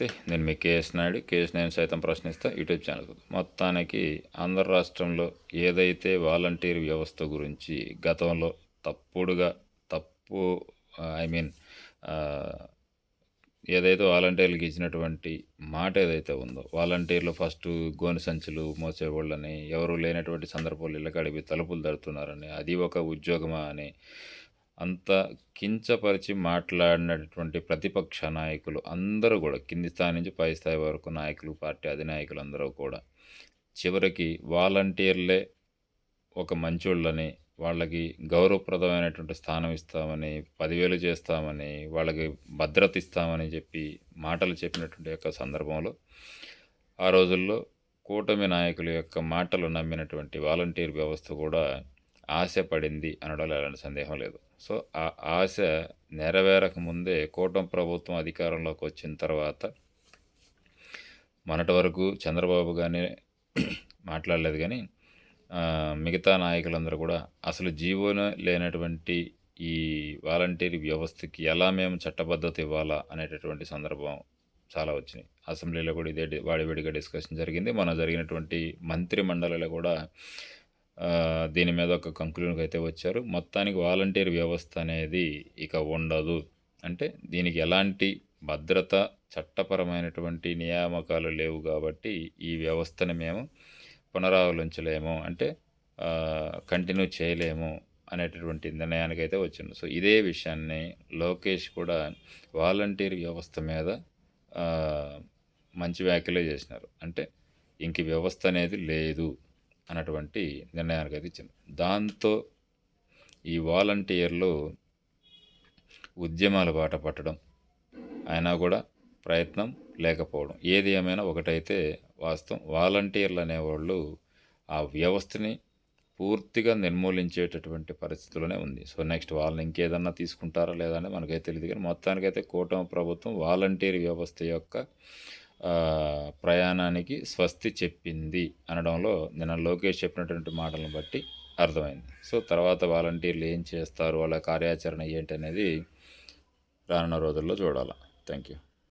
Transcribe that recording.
నమస్తే నేను మీ KS Naidu. KS నేను సైతం ప్రశ్నిస్తా యూట్యూబ్ ఛానల్ మొత్తానికి ఆంధ్ర రాష్ట్రంలో ఏదైతే వాలంటీర్ వ్యవస్థ గురించి గతంలో తప్పుడుగా తప్పు ఐ మీన్ ఏదైతే వాలంటీర్లకు ఇచ్చినటువంటి మాట ఏదైతే ఉందో వాలంటీర్లు ఫస్ట్ గోను సంచులు మోసేవాళ్ళని ఎవరు లేనటువంటి సందర్భాలు ఇళ్ళకి అడిగి తలుపులు తడుతున్నారని అది ఒక ఉద్యోగమా అని అంత కించపరిచి మాట్లాడినటువంటి ప్రతిపక్ష నాయకులు అందరూ కూడా కింది స్థాయి నుంచి పై స్థాయి వరకు నాయకులు పార్టీ అధినాయకులు అందరూ కూడా చివరికి వాలంటీర్లే ఒక మంచోళ్ళని వాళ్ళకి గౌరవప్రదమైనటువంటి స్థానం ఇస్తామని పదివేలు చేస్తామని వాళ్ళకి భద్రత ఇస్తామని చెప్పి మాటలు చెప్పినటువంటి యొక్క సందర్భంలో ఆ రోజుల్లో కూటమి నాయకుల యొక్క మాటలు నమ్మినటువంటి వాలంటీర్ వ్యవస్థ కూడా ఆశపడింది అనడంలో ఎలాంటి సందేహం లేదు. సో ఆ ఆశ నెరవేరక ముందే కూటమి ప్రభుత్వం అధికారంలోకి వచ్చిన తర్వాత మొన్నటి వరకు చంద్రబాబు కానీ మాట్లాడలేదు కానీ మిగతా నాయకులందరూ కూడా అసలు జీవోనే లేనటువంటి ఈ వాలంటీర్ వ్యవస్థకి ఎలా మేము చట్టబద్ధత ఇవ్వాలా అనేటటువంటి సందర్భం చాలా వచ్చినాయి. అసెంబ్లీలో కూడా ఇదే వాడివేడిగా డిస్కషన్ జరిగింది. మన జరిగినటువంటి మంత్రి మండలిలో కూడా దీని మీద ఒక కంక్లూజన్కి అయితే వచ్చారు. మొత్తానికి వాలంటీర్ వ్యవస్థ అనేది ఇక ఉండదు. అంటే దీనికి ఎలాంటి భద్రత చట్టపరమైనటువంటి నియామకాలు లేవు కాబట్టి ఈ వ్యవస్థను మేము పునరావలించలేము. అంటే కంటిన్యూ చేయలేము అనేటటువంటి నిర్ణయానికి అయితే వచ్చింది సో ఇదే విషయాన్ని లోకేష్ కూడా వాలంటీర్ వ్యవస్థ మీద మంచి వ్యాఖ్యలే చేసినారు. అంటే ఇంక వ్యవస్థ అనేది లేదు. అన్నటువంటి నిర్ణయానికి అయితే ఇచ్చింది. దాంతో ఈ వాలంటీర్లు ఉద్యమాల బాట పట్టడం అయినా కూడా ప్రయత్నం లేకపోవడం. ఏది ఏమైనా ఒకటైతే వాస్తవం. వాలంటీర్లు అనేవాళ్ళు ఆ వ్యవస్థని పూర్తిగా నిర్మూలించేటటువంటి పరిస్థితిలోనే ఉంది. సో నెక్స్ట్ వాళ్ళని ఇంకేదన్నా తీసుకుంటారా లేదా అని మనకైతే తెలియదు కానీ మొత్తానికైతే కూటమి ప్రభుత్వం వాలంటీర్ వ్యవస్థ యొక్క ప్రయాణానికి స్వస్తి చెప్పింది అనడంలో నిన్న లోకేష్ చెప్పినటువంటి మాటలను బట్టి అర్థమైంది. సో తర్వాత వాలంటీర్లు ఏం చేస్తారు? వాళ్ళ కార్యాచరణ ఏంటి అనేది రానున్న రోజుల్లో చూడాలి. Thank you